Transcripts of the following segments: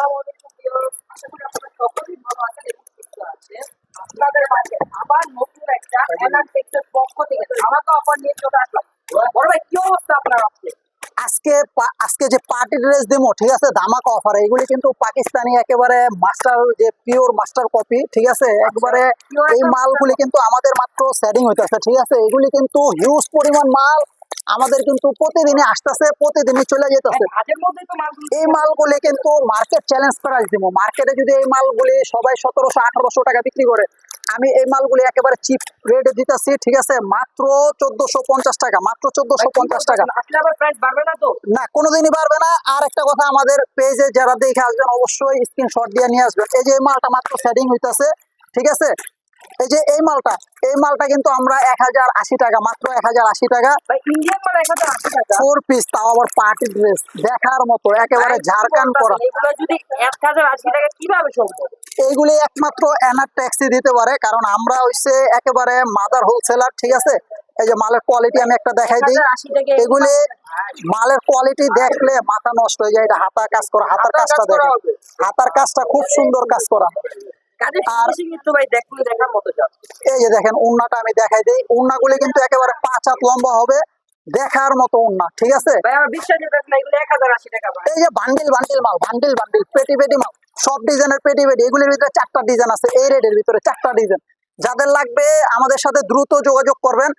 আসসালামু আলাইকুম ভিউয়ার্স আশা করি আপনারা সকলেই ভালো আছেন এবং সুস্থ আছেন আপনাদের মাঝে আবার নতুন একটা এনার্টেক্সের পক্ষ থেকে আমাকে অফার নিয়ে চলে আসলাম বড় ভাই কি অবস্থা আপনার আজকে আজকে আজকে যে পার্টি ড্রেস দেবো ঠিক আছে? ধামাকা অফার কিন্তু পাকিস্তানি একেবারে মাস্টার যে পিওর মাস্টার কপি ঠিক আছে? একবারে এই মালগুলি কিন্তু আমাদের মাত্র সেটিং হইতেছে ঠিক আছে? এগুলি কিন্তু হিউজ পরিমাণ মাল আমাদের কিন্তু প্রতিদিনই আসতেছে প্রতিদিনই চলে যেতেছে। এই মালগুলি কিন্তু মার্কেট চ্যালেঞ্জ প্রাইস দিব মার্কেটে যদি এই মালগুলি সবাই সতেরোশো আঠারোশো টাকা বিক্রি করে আমি এই মালগুলি একেবারে চিপ রেটে দিতেছি ঠিক আছে? মাত্র চোদ্দশো পঞ্চাশ টাকা মাত্র চোদ্দশো পঞ্চাশ টাকা। বাড়বে না কোনোদিনই পারবে না। আর একটা কথা আমাদের পেজে যারা দেখে আসবেন অবশ্যই স্ক্রিনশট দিয়ে নিয়ে আসবেন। এই যে মালটা মাত্র সেটিং হইতেছে ঠিক আছে? এই যে এই মালটা এই মালটা কিন্তু আমরা এক হাজার আশি টাকা মাত্র এক হাজার আশি টাকা। ইন্ডিয়ান মাল এক হাজার আশি টাকা। ফোর পিস তাও আবার পার্টি ড্রেস দেখার মতো একেবারে ঝাড়খান্ড করা। এগুলো যদি এক হাজার আশি টাকা কীভাবে সম্ভব? এইগুলি একমাত্র এনার ট্যাক্সি দিতে পারে কারণ আমরা হচ্ছে একেবারে মাদার হোলসেলার ঠিক আছে? এই যে মালের কোয়ালিটি আমি একটা দেখাই দিই। এগুলি মালের কোয়ালিটি দেখলে মাথা নষ্ট হয়ে যায় এটা হাতার কাজ করা হাতার কাজটা হবে। হাতার কাজটা খুব সুন্দর কাজ করা। কাজে আর- ফিনিশিং কিন্তু ভাই দেখলে দেখার মতো যাচ্ছে এই যে দেখেন উন্নাটা আমি দেখাই দিই। উন্নাগুলি কিন্তু একেবারে পাঁচ হাত লম্বা হবে। দেখার মতো উন্না ঠিক আছে? ভাই আমার বিশ্বাস হচ্ছে না এগুলো এক হাজার আশি টাকা ভাই। এই যে বান্ডিল বান্ডিল মাল বান্ডিল বান্ডিল পেটি পেটি মাল সব ডিজাইনের পেটি পেটি। এগুলির ভিতরে চারটা ডিজাইন আছে এই রেডের ভিতরে চারটা ডিজাইন। যাদের লাগবে আমাদের সাথে দ্রুত যোগাযোগ করবেন।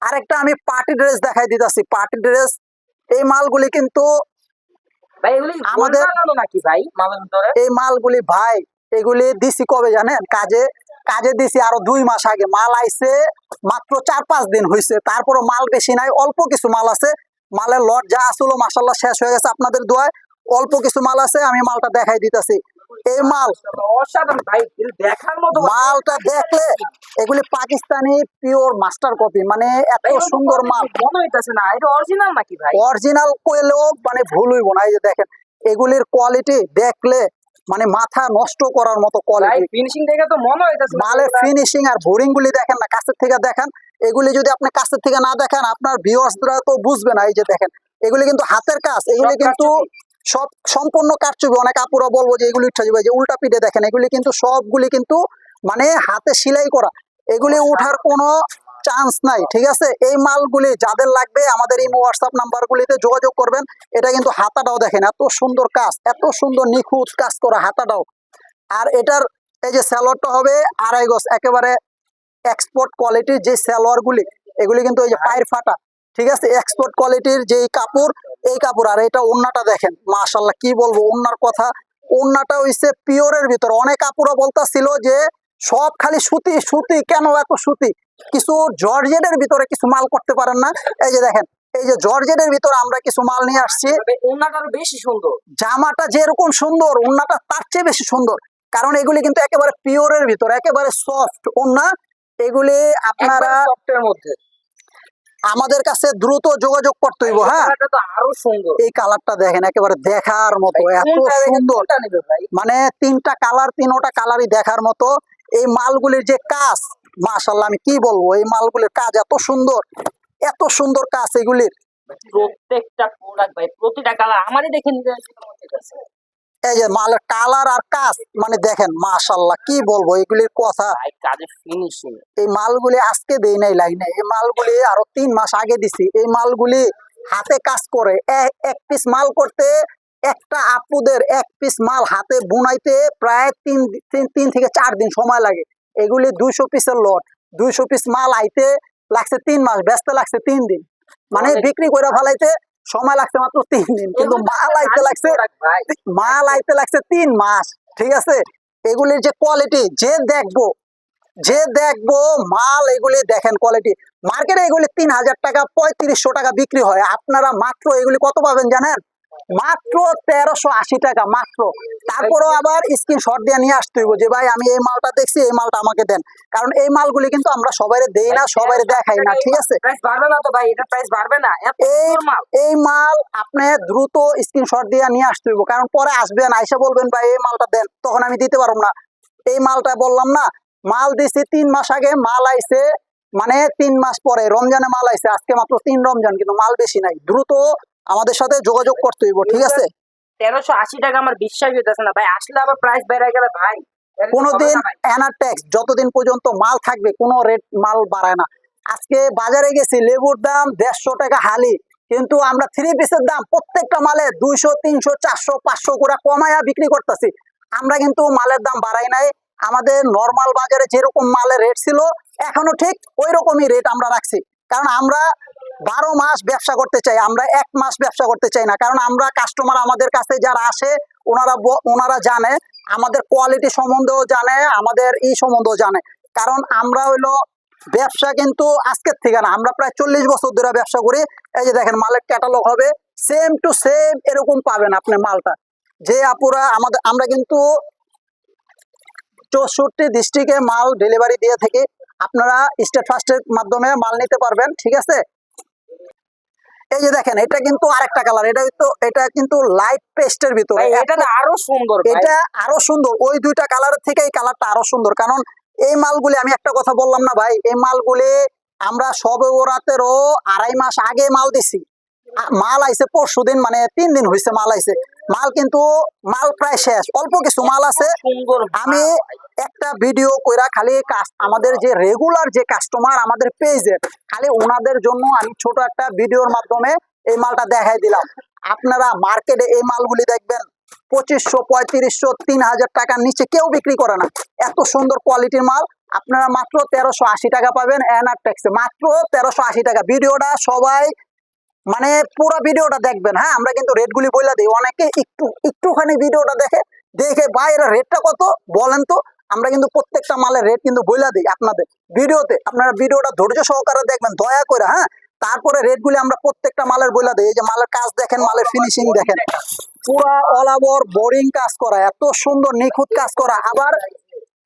আরেকটা আমি পার্টি ড্রেস দেখাই দিতেছি পার্টি ড্রেস। এই মালগুলি কিন্তু আমাদের- এই মালগুলি ভাই এগুলি দিছি কবে জানেন? কাজে কাজে দিছি আরও দুই মাস আগে। মাল আইছে মাত্র চার পাঁচ দিন হয়েছে তারপরে মাল বেশি নাই অল্প কিছু মাল আছে। মালের লট যা আসলো মাসাল্লাহ শেষ হয়ে গেছে আপনাদের দোয়ায়। অল্প কিছু মাল আছে আমি মালটা দেখাই দিতেছি। এই মাল মালটা দেখলে এগুলি পাকিস্তানি পিওর মাস্টার কপি মানে এত সুন্দর মাল। মনে হইতাছে না। এটা অরিজিনাল নাকি ভাই? অরিজিনাল কইলেও মানে ভুল হইব না। এই যে দেখেন এগুলির কোয়ালিটি দেখলে মানে মাথা নষ্ট করার মতো কোয়ালিটি ফিনিশিং দেখে তো মনে হইতাছে। মালের ফিনিশিং আর বোরিং গুলি দেখেন না কাছের থেকে দেখেন। এগুলি যদি আপনি কাছের থেকে না দেখেন আপনার ভিউয়ার্সরা তো বুঝবে না এই যে দেখেন। এগুলি কিন্তু হাতের কাজ এগুলি কিন্তু সব সম্পূর্ণ কারচুপি। অনেক আপুরা বলব যে এগুলি উঠা যাবে যে উল্টা পিঠে দেখেন এগুলি কিন্তু সবগুলি কিন্তু মানে হাতে সেলাই করা। এগুলি উঠার কোনো চান্স নাই, ঠিক আছে? এই মালগুলি যাদের লাগবে, আমাদের এই হোয়াটসঅ্যাপ নাম্বারগুলিতে যোগাযোগ করবেন। এটা কিন্তু হাতাটাও দেখেন, এত সুন্দর কাজ, এত সুন্দর নিখুঁত কাজ করা হাতাটাও। আর এটার এই যে স্যালোয়ারটা হবে আড়াই গজ, একেবারে এক্সপোর্ট কোয়ালিটির যে স্যালোয়ারগুলি এগুলি কিন্তু এই যে পায়ের ফাটা, ঠিক আছে? এক্সপোর্ট কোয়ালিটির যেই কাপড়, এই কাপড়, আর এটা ওন্নাটা দেখেন মাশাল্লাহ কি বলব, ওন্নার কথা। ওন্নাটা হইছে পিওরের ভিতর। অনেক কাপড়ও বলতাছিল যে, সব খালি সুতি সুতি, কেন এত সুতি? কিছু জর্জেটের ভিতরে কিছু মাল করতে পারেন না। এই যে দেখেন এই যে জর্জেটের ভিতরে আমরা কিছু মাল নিয়ে আসছি। বেশি সুন্দর। জামাটা যেরকম সুন্দর ওন্নাটা তার চেয়ে বেশি সুন্দর। কারণ এগুলি কিন্তু একেবারে পিওরের ভিতর একেবারে সফট ওন্না এগুলি আপনারা সফটের মধ্যে। আমাদের কাছে দ্রুত যোগাযোগ করতে হইব হ্যাঁ? আরও সুন্দর। এই কালারটা দেখেন একেবারে দেখার মতো এত সুন্দর। মানে তিনটা কালার তিনোটা কালারই দেখার মতো। এই মালগুলির যে কাজ মাশাল্লাহ আমি কি বলব? এই মালগুলির কাজ এত সুন্দর এত সুন্দর কাজ এগুলির। প্রত্যেকটা প্রোডাক্ট ভাই প্রতিটা কালার আমারই দেখে এই যে মালের কালার আর কাজ মানে দেখেন মাশাল্লাহ কি বলব? এগুলির কথা এই মালগুলি আজকে দেই নাই লাইনে এই মালগুলি আরও তিন মাস আগে দিছি। এই মালগুলি হাতে কাজ করে এক পিস মাল করতে আপুদের এক পিস মাল হাতে বুনাইতে প্রায় তিন তিন তিন থেকে চার দিন সময় লাগে। এগুলি দুইশো পিসের লট দুইশো পিস মাল আইতে লাগছে তিন মাস ব্যস্ত লাগছে তিন দিন। মানে বিক্রি করে ফেলাইতে সময় লাগছে মাত্র তিন দিন। কিন্তু মাল আইতে লাগছে মাল আইতে লাগছে তিন মাস ঠিক আছে? এগুলির যে কোয়ালিটি যে দেখব যে দেখব মাল এগুলি দেখেন কোয়ালিটি মার্কেটে এগুলি তিন হাজার টাকা পঁয়ত্রিশশো টাকা বিক্রি হয়। আপনারা মাত্র এগুলি কত পাবেন জানেন? মাত্র তেরোশো আশি টাকা মাত্র। তারপরেও আবার স্ক্রিনশট দিয়ে নিয়ে আসতে হইব যে ভাই আমি এই মালটা দেখছি এই মালটা আমাকে দেন। কারণ এই মালগুলি কিন্তু আমরা সবাই দেই না সবাই দেখাই না ঠিক আছে? বাড়বে না তো ভাই এটা প্রাইস বাড়বে না এই মাল। এই মাল আপনি দ্রুত স্ক্রিনশট দিয়ে নিয়ে আসতে হইব কারণ পরে আসবেন আইসা বলবেন ভাই এই মালটা দেন। তখন আমি দিতে পারব না। এই মালটা বললাম না মাল দিছি তিন মাস আগে মাল আইছে মানে তিন মাস পরে রমজানে মাল আইছে আজকে মাত্র তিন রমজান কিন্তু মাল বেশি নাই। দ্রুত আমাদের সাথে যোগাযোগ করতে হইব ঠিক আছে? তেরোশো আশি টাকা আমার বিশ্বাস হইতেছে না ভাই। আসলে আবার প্রাইস বেড়ে গেলে ভাই কোনোদিন না ভাই। যতদিন পর্যন্ত মাল থাকবে কোনো রেট মাল বাড়ায় না। আজকে বাজারে গেছি লেবুর দাম দেড়শো টাকা হালি। কিন্তু আমরা থ্রি পিসের দাম প্রত্যেকটা মালে দুইশো তিনশো চারশো পাঁচশো করে কমায়া বিক্রি করতেছি। আমরা কিন্তু মালের দাম বাড়াই নাই। আমাদের নর্মাল বাজারে যেরকম মালের রেট ছিল এখনও ঠিক ওই রকমই রেট আমরা রাখছি। কারণ আমরা বারো মাস ব্যবসা করতে চাই, আমরা এক মাস ব্যবসা করতে চাই না। কারণ আমরা কাস্টমার আমাদের কাছে যারা আসে, ওনারা ওনারা জানে, আমাদের কোয়ালিটি সম্বন্ধেও জানে, আমাদের ই সম্বন্ধেও জানে। কারণ আমরা হইল ব্যবসা কিন্তু আজকের থেকে না, আমরা প্রায় চল্লিশ বছর ধরে ব্যবসা করি। এই যে দেখেন, মালের ক্যাটালগ হবে সেম টু সেম এরকম পাবেন আপনি মালটা। যে আপুরা আমাদের, আমরা কিন্তু চৌষট্টি ডিস্ট্রিক্টে মাল ডেলিভারি দিয়ে থাকি। আপনারা স্টেট ফার্স্টের মাধ্যমে মাল নিতে পারবেন, ঠিক আছে? এই যে দেখেন এটা কিন্তু আরেকটা কালার এটা তো এটা কিন্তু লাইট পেস্টের ভিতরে। এটা আরও সুন্দর এটা আরও সুন্দর। ওই দুইটা কালার থেকে এই কালারটা আরও সুন্দর। কারণ এই মালগুলি আমি একটা কথা বললাম না ভাই এই মালগুলি আমরা সবে ওরাতেরও আড়াই মাস আগে মাল দিছি। মাল আইছে পরশু দিন মানে তিন দিন হয়েছে মাল আইছে। মাল কিন্তু মাল প্রায় শেষ। অল্প কিছু মাল আছে। আমি একটা ভিডিও কইরা খালি আমাদের যে রেগুলার যে কাস্টমার আমাদের পেজের খালি ওনাদের জন্য আমি ছোট একটা ভিডিওর মাধ্যমে এই মালটা দেখাই দিলাম। আপনারা মার্কেটে এই মালগুলি দেখবেন পঁচিশশো পঁয়ত্রিশশো তিন হাজার টাকার নিচে কেউ বিক্রি করে না। এত সুন্দর কোয়ালিটির মাল। আপনারা মাত্র তেরোশো আশি টাকা পাবেন এনআর ট্যাক্সে মাত্র তেরোশো আশি টাকা। ভিডিওটা সবাই মানে পুরো ভিডিওটা দেখবেন। হ্যাঁ আমরা কিন্তু রেটগুলি বলে দিই। অনেকে একটু, একটুখানি ভিডিওটা দেখে দেখে, ভাই, এর রেটটা কত? বলেন তো। আমরা কিন্তু প্রত্যেকটা মালের রেট কিন্তু বলে দিই আপনাদের ভিডিওতে। আপনারা ভিডিওটা ধৈর্য সহকারে দেখবেন, দয়া করে হ্যাঁ? তারপরে রেটগুলি আমরা প্রত্যেকটা মালের বলে দিই। এই যে মালের কাজ দেখেন, মালের ফিনিশিং দেখেন। পুরা অল ওভার বোরিং কাজ করা, এত সুন্দর নিখুঁত কাজ করা। আবার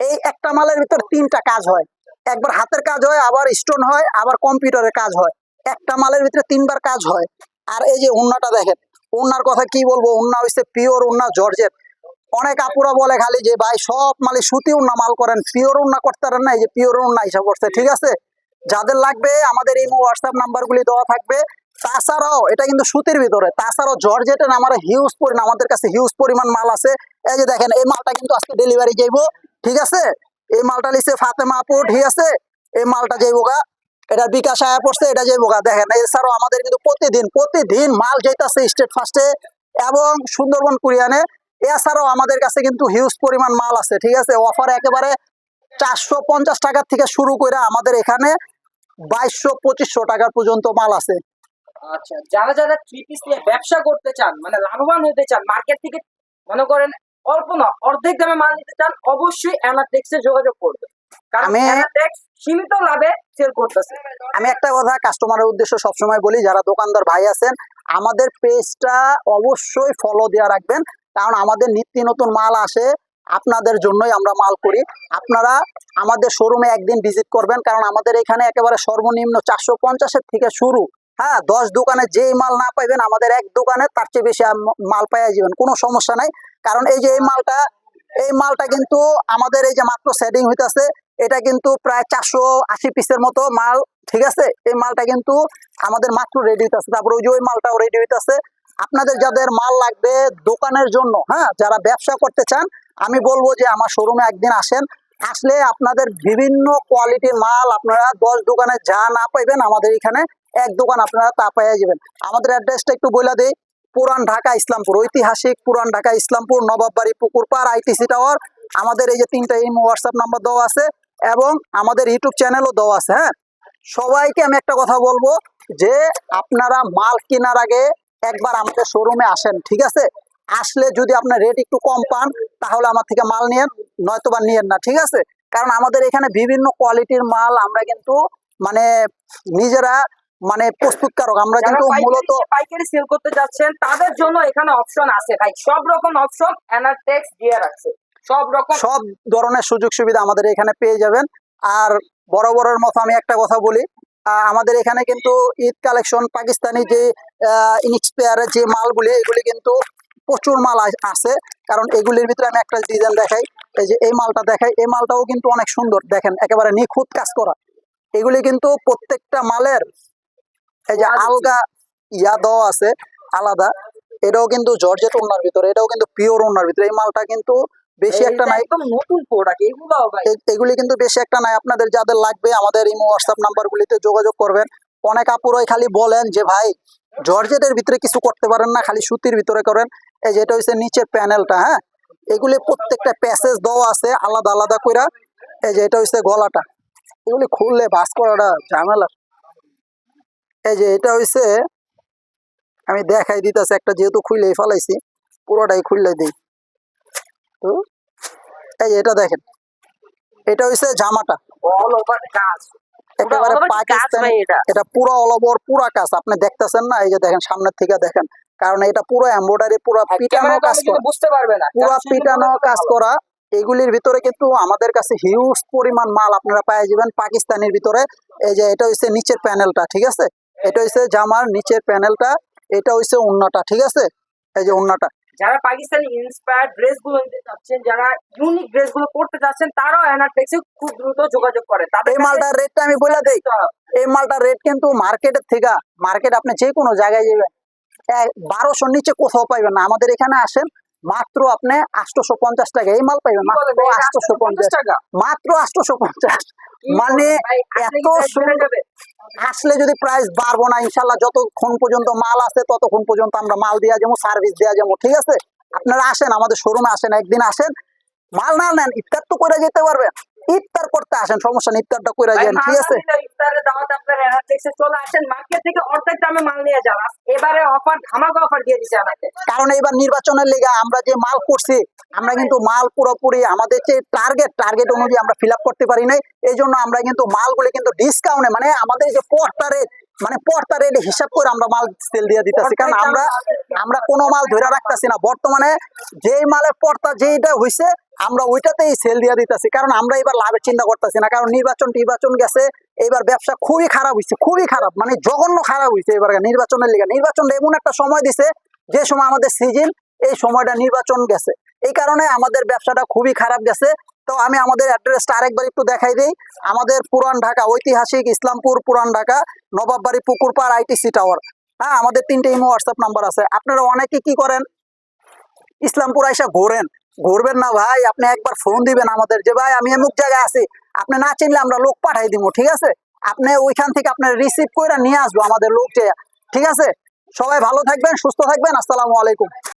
এই একটা মালের ভিতর তিনটা কাজ হয়। একবার হাতের কাজ হয়, আবার স্টোন হয়, আবার কম্পিউটারের কাজ হয়। একটা মালের ভিতরে তিনবার কাজ হয়। আর এই যে উন্নাটা দেখেন, উন্নার কথা কি বলব? উন্না হচ্ছে পিওর উন্না জর্জের অনেক আপুরা বলে খালি যে, ভাই, সব মালে সুতি উন্না, মাল করেন। পিওর উন্না করতে পারেন না, এই যে পিওর উন্না হিসাব করছে, ঠিক আছে? যাদের লাগবে, আমাদের এই হোয়াটসঅ্যাপ নাম্বারগুলি দেওয়া থাকবে। তাছাড়াও, এটা কিন্তু সুতির ভিতরে। তাছাড়াও, জর্জেটের আমার হিউজ পরিমাণ আমাদের কাছে হিউজ পরিমাণ মাল আছে। এই যে দেখেন, এই মালটা কিন্তু আজকে ডেলিভারি যাইব, ঠিক আছে? এই মালটা লিখছে ফাতেমা আপু, ঠিক আছে? এই মালটা যাইব গা এটা বিকাশ আয়া পড়ছে, এটা যে গা দেখেন। এছাড়াও আমাদের কিন্তু প্রতিদিন প্রতিদিন মাল যেতেছে স্টেট ফার্স্টে এবং সুন্দরবন কুরিয়ানে। এছাড়াও আমাদের কাছে কিন্তু হিউজ পরিমাণ মাল আছে, ঠিক আছে? অফার একেবারে চারশো পঞ্চাশ টাকার থেকে শুরু করে আমাদের এখানে বাইশশো পঁচিশশো টাকা পর্যন্ত মাল আছে। আচ্ছা যারা যারা থ্রি পিস নিয়ে ব্যবসা করতে চান মানে লাভবান হতে চান মার্কেট থেকে মনে করেন অল্প না, অর্ধেক দামে মাল নিতে চান, অবশ্যই অ্যানাটেক্স যোগাযোগ করবে আমি- সীমিত লাভে সেল করতেছে। আমি একটা কথা কাস্টমারের উদ্দেশ্য সবসময় বলি যারা দোকানদার ভাই আছেন আমাদের পেজটা অবশ্যই ফলো দেওয়া রাখবেন। কারণ আমাদের নিত্য নতুন মাল আসে আপনাদের জন্যই আমরা মাল করি। আপনারা আমাদের শোরুমে একদিন ভিজিট করবেন কারণ আমাদের এখানে একেবারে সর্বনিম্ন চারশো পঞ্চাশের থেকে শুরু। হ্যাঁ দশ দোকানে যেই মাল না পাইবেন আমাদের এক দোকানে তার চেয়ে বেশি মাল পাইয়া যাবেন কোনো সমস্যা নাই। কারণ এই যে এই মালটা এই মালটা কিন্তু আমাদের এই যে মাত্র সেটিং হইতাছে এটা কিন্তু প্রায় চারশো আশি পিসের মতো মাল, ঠিক আছে? এই মালটা কিন্তু আমাদের মাত্র রেডি হইতাছে। তারপরে ওই যে ওই মালটাও রেডি হইতাছে। আপনাদের যাদের মাল লাগবে দোকানের জন্য হ্যাঁ যারা ব্যবসা করতে চান, আমি বলব যে আমার শোরুমে একদিন আসেন। আসলে আপনাদের বিভিন্ন কোয়ালিটির মাল আপনারা দশ দোকানে যা না পাইবেন আমাদের এখানে, এক দোকান আপনারা তা পাইয়া যাবেন। আমাদের অ্যাড্রেসটা একটু বলে দিই। পুরান ঢাকা ইসলামপুর, ঐতিহাসিক পুরান ঢাকা ইসলামপুর, নবাববাড়ি পুকুরপাড় আইটিসি টাওয়ার আমাদের এই যে তিনটা এই হোয়াটসঅ্যাপ নাম্বার দেওয়া আছে। এবং আমাদের ইউটিউব চ্যানেলও দেওয়া আছে হ্যাঁ? সবাইকে আমি একটা কথা বলব যে আপনারা মাল কেনার আগে একবার আমাদের শোরুমে আসেন ঠিক আছে? আসলে যদি আপনার রেট একটু কম পান তাহলে আমার থেকে মাল নিয়েন নয়তো বা নিয়েন না ঠিক আছে? কারণ আমাদের এখানে বিভিন্ন কোয়ালিটির মাল আমরা কিন্তু মানে নিজেরা মানে প্রস্তুতকারক। আমরা কিন্তু মূলত পাইকারি সেল করতে যাচ্ছেন তাদের জন্য এখানে অপশন আছে। ভাই সব রকম অপশন অ্যানাটেক্স দিয়ে রাখছে সব রকম সব ধরনের সুযোগ সুবিধা আমাদের এখানে পেয়ে যাবেন। আর বড় বড়ের মতো আমি একটা কথা বলি আমাদের এখানে কিন্তু ঈদ কালেকশন পাকিস্তানি যে ইনএক্সপায়ারের যে মালগুলি এগুলি কিন্তু প্রচুর মাল আছে। কারণ এগুলির ভিতরে আমি একটা ডিজাইন দেখাই এই যে এই মালটা দেখাই এই মালটাও কিন্তু অনেক সুন্দর দেখেন একেবারে নিখুঁত কাজ করা। এগুলি কিন্তু প্রত্যেকটা মালের এই যে আলগা ইয়া দেওয়া আছে আলাদা। এটাও কিন্তু জর্জেট ওনার ভিতরে এটাও কিন্তু পিওর ওনার ভিতরে এই মালটা কিন্তু বেশি একটা নাই। একদম নতুন প্রোডাক্ট এগুলো এগুলি কিন্তু বেশি একটা নাই। আপনাদের যাদের লাগবে আমাদের ইমো হোয়াটসঅ্যাপ নাম্বারগুলিতে যোগাযোগ করবেন। অনেক আপুরাই খালি বলেন যে ভাই জর্জেটের ভিতরে কিছু করতে পারেন না খালি সুতির ভিতরে করেন। এই যেটা হচ্ছে নিচের প্যানেলটা হ্যাঁ? এগুলি প্রত্যেকটা প্যাসেজ দেওয়া আছে আলাদা আলাদা কইরা। এই যে এটা হচ্ছে গলাটা। এগুলি খুললে বাস করাটা ঝামেলা। এই যে এটা হচ্ছে আমি দেখাই দিতেছি একটা যেহেতু খুললেই ফেলাইছি পুরোটাই খুললে দিই। তো এই এটা দেখেন। এটা হচ্ছে জামাটা। অল ওভার কাজ একেবারে পাকিস্তানি এটা। পুরো অল ওভার পুরা কাজ আপনি দেখতেছেন না? এই যে দেখেন সামনের থেকে দেখেন। কারণ এটা পুরো এমব্রয়ডারি পুরো পিটানো কাজ করা। বুঝতে পারবে না। পুরো পিটানো কাজ করা। এগুলির ভিতরে কিন্তু আমাদের কাছে হিউজ পরিমাণ মাল আপনারা পেয়ে যাবেন পাকিস্তানের ভিতরে। এই যে এটা হচ্ছে নিচের প্যানেলটা ঠিক আছে? এটা হচ্ছে জামার নিচের প্যানেলটা এটা হচ্ছে উন্নাটা ঠিক আছে? এই যে উন্নাটা। যারা পাকিস্তানি ইন্সপায়ার ড্রেসগুলো নিতে চাচ্ছেন যারা ইউনিক ড্রেসগুলো পড়তে চাচ্ছেন তারাও অ্যানাটেক্সে খুব দ্রুত যোগাযোগ করে। তাদের এই মালটার রেটটা আমি বলে দেই। এই মালটার রেট কিন্তু মার্কেটের থেকে মার্কেট আপনি যে কোনো জায়গায় যাবেন বারোশোর নিচে কোথাও পাইবেন না। আমাদের এখানে আসেন মাত্র আপনি আটশোশো পঞ্চাশ টাকা এই মাল পাইবেন মাত্র আটশোশো পঞ্চাশ টাকা? মাত্র আটশোশো পঞ্চাশ। মানে আসলে এত? আসলে যদি প্রাইস বাড়বো না ইনশাল্লাহ যতক্ষণ পর্যন্ত মাল আছে ততক্ষণ পর্যন্ত আমরা মাল দেওয়া যাব সার্ভিস দেওয়া যাব ঠিক আছে? আপনারা আসেন আমাদের শোরুমে আসেন একদিন আসেন। মাল না নেন ইফতার তো করে যেতে পারবেন। ইফতার করতে আসেন সমস্যা নেই ইফতারটা করে যান ঠিক আছে? ইফতারে ইফতারের দাওয়াতে আপনারা এনারটেক্সে চলে আসেন মার্কেট থেকে অর্ধেক দামে মাল নিয়ে যান। এবারে অফার ধামাকা অফার দিয়ে দিছে আমাকে। কারণ এবার নির্বাচনের লেগে আমরা যে মাল করছি আমরা কিন্তু মাল পুরোপুরি আমাদের যে টার্গেট টার্গেট অনুযায়ী আমরা ফিল আপ করতে পারি নাই। এই জন্য আমরা কিন্তু মালগুলি কিন্তু ডিসকাউন্টে মানে আমাদের যে রেট মানে পর্তা রেট হিসাব করে আমরা মাল সেল দিয়ে দিতেছি। কারণ আমরা আমরা কোনো মাল ধরে রাখতেছি না। বর্তমানে যেই মালের পর্তা যেইটা হইছে আমরা ওইটাতেই সেল দিয়ে দিতেছি। কারণ আমরা এবার লাভের চিন্তা করতেছি না। কারণ নির্বাচন নির্বাচন গেছে এবার ব্যবসা খুবই খারাপ হয়েছে খুবই খারাপ। মানে জঘন্য খারাপ হয়েছে এবার নির্বাচনের লিগে। নির্বাচন এমন একটা সময় দিছে যে সময় আমাদের সিজন এই সময়টা নির্বাচন গেছে। এই কারণে আমাদের ব্যবসাটা খুবই খারাপ গেছে। তো আমি আমাদের অ্যাড্রেসটা আরেকবার একটু দেখাই দিই। আমাদের পুরান ঢাকা, ঐতিহাসিক ইসলামপুর, পুরান ঢাকা, নবাববাড়ি, পুকুরপাড়, আইটিসি টাওয়ার। হ্যাঁ আমাদের তিনটে ইমো হোয়াটসঅ্যাপ নাম্বার আছে। আপনারা অনেকে কি করেন? ইসলামপুর আইসা ঘোরেন। ঘুরবেন না ভাই, আপনি একবার ফোন দিবেন আমাদের যে, ভাই, আমি এমুক জায়গায় আছি। আপনি না চিনলে আমরা লোক পাঠাই দিব ঠিক আছে? আপনি ওইখান থেকে আপনার রিসিভ করে নিয়ে আসব আমাদের লোক ঠিক আছে? সবাই ভালো থাকবেন, সুস্থ থাকবেন, আসসালামু আলাইকুম।